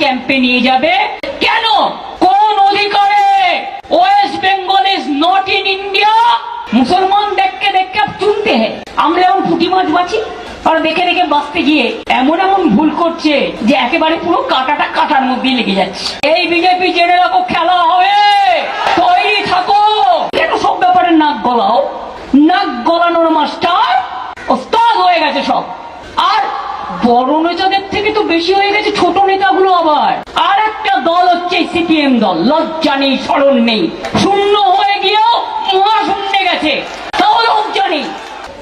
ক্যাম্পে নিয়ে যাবে? কেন? কোন অধিকারে? West Bengal is not in India. মুসলমান দেখকে দেখকে চুনতে হ্যাঁ আমরা এমন পুঁটি মাছ বাঁচি। আর দেখে দেখে বাঁচতে গিয়ে এমন এমন ভুল করছে যে একেবারে পুরো কাটাটা কাটার মধ্যেই লেগে যাচ্ছে। এই বিজেপি জেনে রাখো, খেলা হবে। তৈরি থাকো। কেন সব ব্যাপারে নাক গলাও? নাক গলানোর মাস্টার ওস্তাদ হয়ে গেছে সব। আর বড় নেতাদের থেকে তো বেশি হয়ে গেছে, ছোট নেতাগুলো আবার। আর একটা দল হচ্ছে সিপিএম দল, লজ্জা নেই, স্মরণ নেই। শূন্য হয়ে গিয়েও মহা শূন্যে গেছে। তাও লজ্জা নেই।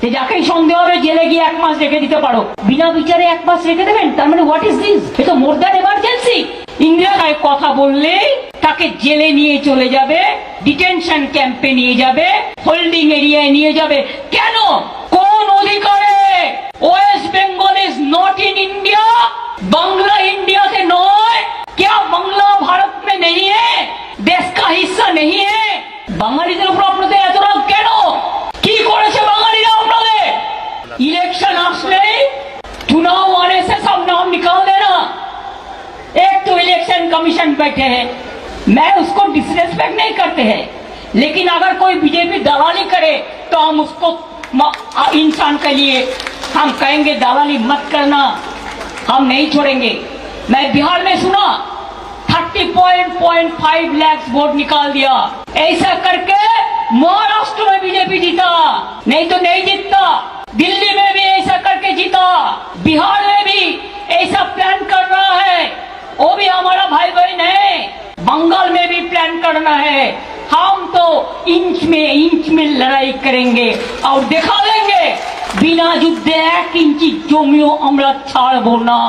যে যাকেই সন্দেহ হবে, জেলে গিয়ে এক মাস রেখে দিতে পারো। বিনা বিচারে এক মাস রেখে দেবেন? তার মানে হোয়াট ইজ দিস এ তো মোর দ্যান এমার্জেন্সি ইন্দিরা কথা বললে তাকে জেলে নিয়ে চলে যাবে ডিটেনশন ক্যাম্পে নিয়ে যাবে হোল্ডিং এরিয়ায় নিয়ে যাবে। কেন? কোন অধিকারে? ওয়েস্ট नाम से चुनाव आने से सब नाम निकाल देना। एक तो इलेक्शन कमीशन बैठे हैं। मैं उसको डिसरेस्पेक्ट नहीं करते हैं। लेकिन अगर कोई बीजेपी दलाली करे तो हम उसको इंसान के लिए हम कहेंगे, दलाली मत करना। हम नहीं छोड़ेंगे। मैं बिहार में सुना thirty point point five lakhs vote निकाल दिया। ऐसा करके महाराष्ट्र में बीजेपी जीता। नहीं तो नहीं जीतता। दिल्ली बिहार में भी ऐसा प्लान कर रहा है वो भी हमारा भाई बहन है बंगाल में भी प्लान करना है हम तो इंच में इंच में लड़ाई करेंगे और दिखा देंगे बिना যুদ্ধে এক ইঞ্চি জমিও আমরা ছাড়বো না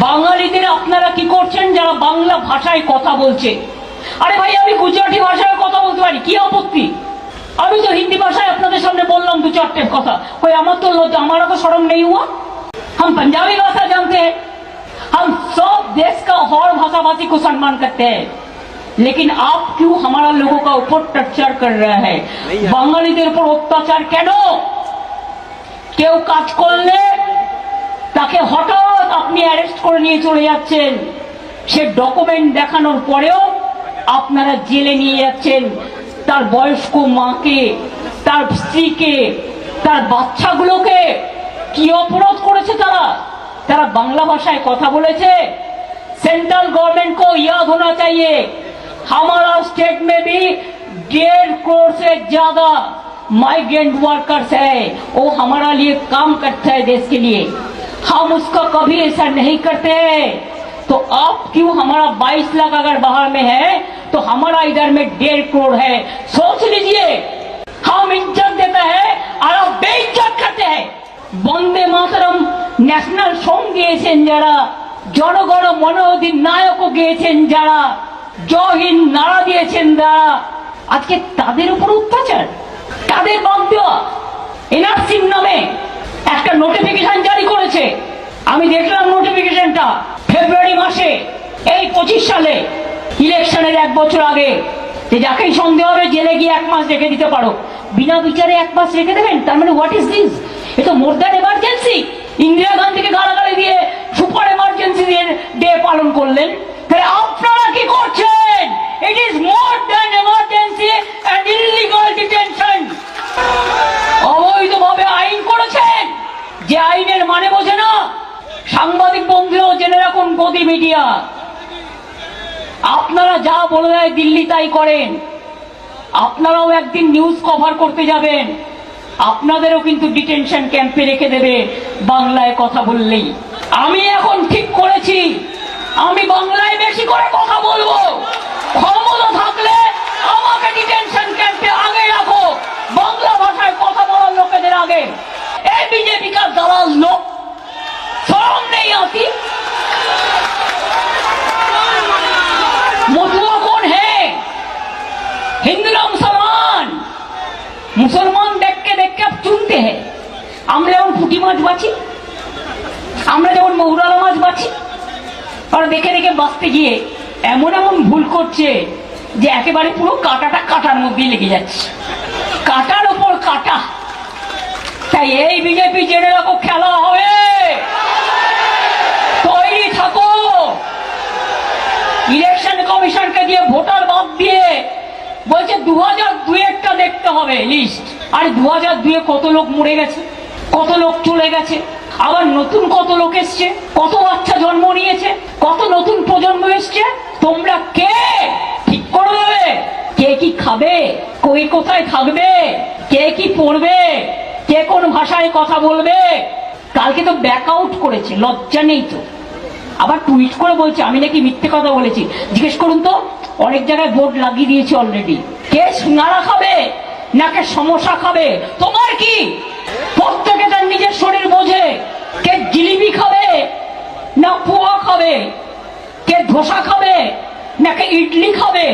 বাঙালিদের আপনারা কি করছেন যারা বাংলা ভাষায় কথা বলছে আরে ভাই আমি গুজরাটি ভাষায় কথা বলতে পারি কি আপত্তি আমি তো হিন্দি ভাষায় আপনাদের সামনে বললাম দু চারটে কথা কই আমার তো লজ্জা আমারও তো সরম নেই हुआ हम पंजाबी भाषा जानते हैं हम सब देश का और भाषा भाषी को सम्मान करते हैं लेकिन आप क्यों हमारा लोगों का ऊपर टर्चर कर रहा है বাঙালিদের উপর অত্যাচার কেন কেউ কাজ করলে তাকে হঠাৎ আপনি অ্যারেস্ট করে নিয়ে চলে যাচ্ছেন সে ডকুমেন্ট দেখানোর পরেও আপনারা জেলে নিয়ে যাচ্ছেন তার বয়স্ক মাকে তার স্ত্রীকে তার বাচ্চাগুলোকে কি অপরাধ করেছে তারা তারা বাংলা ভাষায় কথা বলেছে सेंट्रल गवर्नमेंट को याद होना चाहिए हमारा स्टेट में भी डेढ़ करोड़ से ज्यादा माइग्रेंट वर्कर्स है वो हमारा लिए काम करता है देश के लिए हम उसका कभी ऐसा नहीं करते तो आप क्यों हमारा 22 लाख अगर बाहर में है तो हमारा इधर में डेढ़ करोड़ है सोच लीजिए हम इज्जत বন্দে মাতরম ন্যাশনাল সং গিয়েছেন যারা, জনগণ মনোধিন নায়কও গিয়েছেন যারা জহিন নাড়া দিয়েছেন যারা। আজকে তাদের উপর অত্যাচার, তাদের বাদ এনআরসির নামে একটা নোটিফিকেশন জারি করেছে। আমি দেখলাম নোটিফিকেশনটা ফেব্রুয়ারি মাসে, এই পঁচিশ সালে, ইলেকশনের এক বছর আগে। যে যাকেই সন্দেহ হবে, জেলে গিয়ে এক মাস রেখে দিতে পারো। বিনা বিচারে এক মাস রেখে দেবেন? তার মানে হোয়াট ইজ দিস এ তো মোর এমার্জেন্সি ইন্দিরা গান্ধীকে গালাগালি দিয়ে সুপার এমার্জেন্সি দিয়ে ডে পালন করলেন। তাহলে আপনারা কি করছেন? It is more than emergency and illegal detention অবৈধভাবে আইন করেছেন। যে আইনের মানে বোঝে না। সাংবাদিক বন্ধুরাও জেনে রাখুন গদি মিডিয়া আপনারা যা বলে দেয় দিল্লি তাই করেন। আপনারাও একদিন নিউজ কভার করতে যাবেন। আপনাদেরও কিন্তু ডিটেনশন ক্যাম্পে রেখে দেবে। বাংলায় কথা বললেই। আমি এখন ঠিক করেছি। আমি বাংলায় বেশি করে কথা বলব। ক্ষমতা থাকলে আমাকে ডিটেনশন ক্যাম্পে আগে রাখো। বাংলা ভাষায় কথা বলার লোকেদের আগে। এই বিজেপি কার দালাল লোক মাছ বাছি। আমরা যেমন মৌরালা মাছ বাছি, আর দেখে দেখে বাঁচতে গিয়ে এমন এমন ভুল করছে যে একেবারে পুরো কাটাটা কাটার মধ্যেই লেগে যাচ্ছে। কাটার ওপর কাটা। তাই এই বিজেপি জেনে রাখো, খেলা হবে। তৈরি থাকো। ইলেকশন কমিশনকে দিয়ে ভোটার বাদ দিয়ে বলছে দু হাজার দুয়েরটা দেখতে হবে লিস্ট। আর দু হাজার দুয়ে কত লোক মরে গেছে? কত লোক চলে গেছে? আবার নতুন কত লোক এসছে? কত বাচ্চা জন্ম নিয়েছে? কত নতুন প্রজন্ম এসছে? তোমরা কে? ঠিক করে দেবে। কে কি খাবে? কই কোথায় থাকবে? কে কি পড়বে? কে কোন ভাষায় কথা বলবে? কালকে তো ব্যাক আউট করেছে, লজ্জা নেই তো। আবার টুইট করে বলছে, আমি নাকি মিথ্যে কথা বলেছি। জিজ্ঞেস করুন তো, অনেক জায়গায় বোর্ড লাগিয়ে দিয়েছে অলরেডি কে সিঙ্গারা খাবে? নাকে সমস্যা খাবে? তোমার কি? নিজের শরীর বোঝে, কে জিলিপি খাবে, না পোয়া খাবে, কে ধোসা খাবে নাকি ইডলি খাবে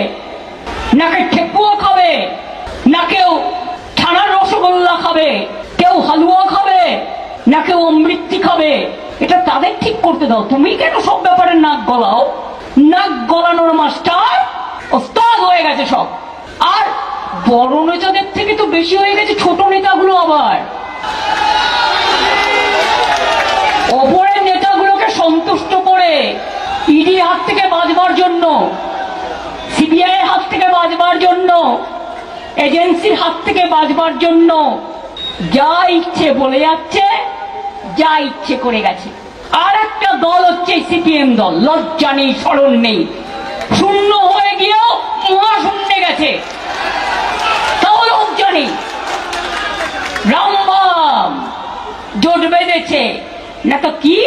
নাকি ঠেকুয়া খাবে, না কেউ ছানার রসগোল্লা খাবে, কেউ হালুয়া খাবে, না কেউ অমৃতি খাবে। এটা তাদের ঠিক করতে দাও। তুমি কেন সব ব্যাপারে নাক গলাও? নাক গলানোর মাস্টার ওস্তাদ হয়ে গেছে সব। আর বড় নেতাদের থেকে তো বেশি হয়ে গেছে ছোট নেতাগুলো আবার ওপরের নেতাগুলোকে সন্তুষ্ট করে ইডি হাত থেকে বাঁচবার জন্য সিবিআই এর হাত থেকে বাঁচবার জন্য এজেন্সির হাত থেকে বাঁচবার জন্য যা ইচ্ছে বলে যাচ্ছে, যা ইচ্ছে করে গেছে। আর একটা দল হচ্ছে সিপিএম দল, লজ্জা নেই, স্মরণ নেই। শূন্য হয়ে গিয়েও মহা শূন্যে গেছে। তাও লজ্জা নেই। রামবাম জোট বেঁধেছে। না তো কি?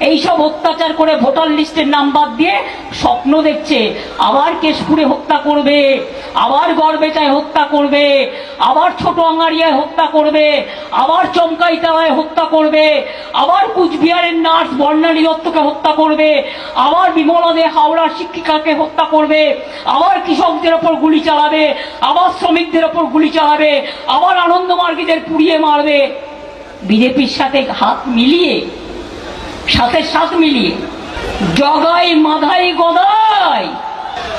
এইসব অত্যাচার করে ভোটার লিস্টের নাম বাদ দিয়ে স্বপ্ন দেখছে। আবার কেশপুরে হত্যা করবে। আবার গড়বেচায় হত্যা করবে, আবার ছোট আঙ্গারিয়ায় হত্যা করবে, আবার চমকাইতায় হত্যা করবে, আবার কুচবিহারের নার্স বর্ণালী দত্তকে হত্যা করবে, আবার বিমলা দে হাওড়ার শিক্ষিকাকে হত্যা করবে, আবার কৃষকদের ওপর গুলি চালাবে, আবার শ্রমিকদের ওপর গুলি চালাবে, আবার আনন্দমার্গীদের পুড়িয়ে মারবে। বিজেপির সাথে হাত মিলিয়ে, সাথে সাথ মিলিয়ে, জগাই মাধাই গদাই।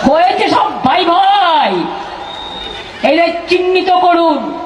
হয়েছে সব ভাই ভাই। এদের চিহ্নিত করুন।